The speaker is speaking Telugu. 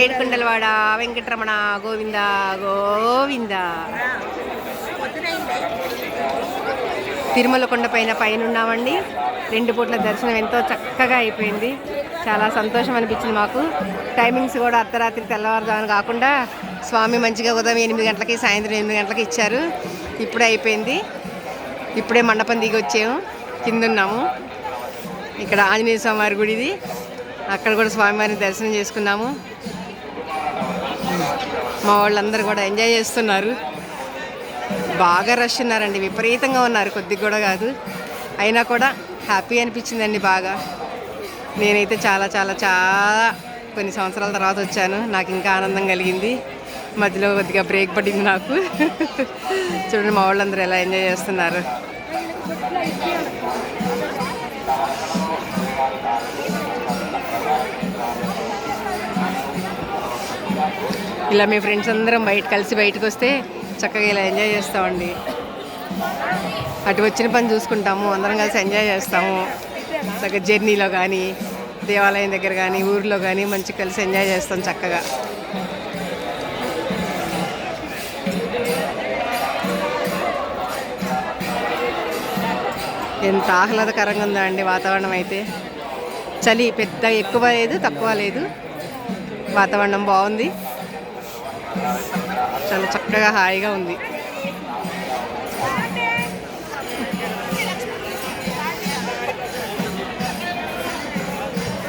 ఏడుకుండలవాడ వెంకటరమణ గోవింద గోవింద. తిరుమల కొండ పైన పైన ఉన్నామండి రెండు పూట్ల దర్శనం ఎంతో చక్కగా అయిపోయింది. చాలా సంతోషం అనిపించింది మాకు. టైమింగ్స్ కూడా అర్ధరాత్రి తెల్లవారుజామున కాకుండా స్వామి మంచిగా ఉదయం ఎనిమిది గంటలకి సాయంత్రం ఎనిమిది గంటలకి ఇచ్చారు. ఇప్పుడే అయిపోయింది. ఇప్పుడే మండపం దిగి వచ్చాము కింద ఉన్నాము ఇక్కడ ఆంజనేయ స్వామి వారి గుడిది. అక్కడ కూడా స్వామివారిని దర్శనం చేసుకున్నాము. మా వాళ్ళందరూ కూడా ఎంజాయ్ చేస్తున్నారు. బాగా రష్ ఉన్నారండి. విపరీతంగా ఉన్నారు. కొద్దిగా కూడా కాదు. అయినా కూడా హ్యాపీ అనిపించిందండి బాగా. నేనైతే చాలా చాలా చాలా కొన్ని సంవత్సరాల తర్వాత వచ్చాను. నాకు ఇంకా ఆనందం కలిగింది. మధ్యలో కొద్దిగా బ్రేక్ పడింది నాకు. చూడండి మా వాళ్ళందరూ ఎలా ఎంజాయ్ చేస్తున్నారు. ఇలా మీ ఫ్రెండ్స్ అందరం బయట కలిసి బయటకు వస్తే చక్కగా ఇలా ఎంజాయ్ చేస్తామండి. అటు వచ్చిన పని చూసుకుంటాము అందరం కలిసి ఎంజాయ్ చేస్తాము. చక్కగా జర్నీలో కానీ దేవాలయం దగ్గర కానీ ఊర్లో కానీ మంచి కలిసి ఎంజాయ్ చేస్తాం చక్కగా. ఎంత ఆహ్లాదకరంగా ఉందా అండి వాతావరణం అయితే. చలి పెద్ద ఎక్కువ లేదు తక్కువ లేదు. వాతావరణం బాగుంది. చాలా చక్కగా హాయిగా ఉంది.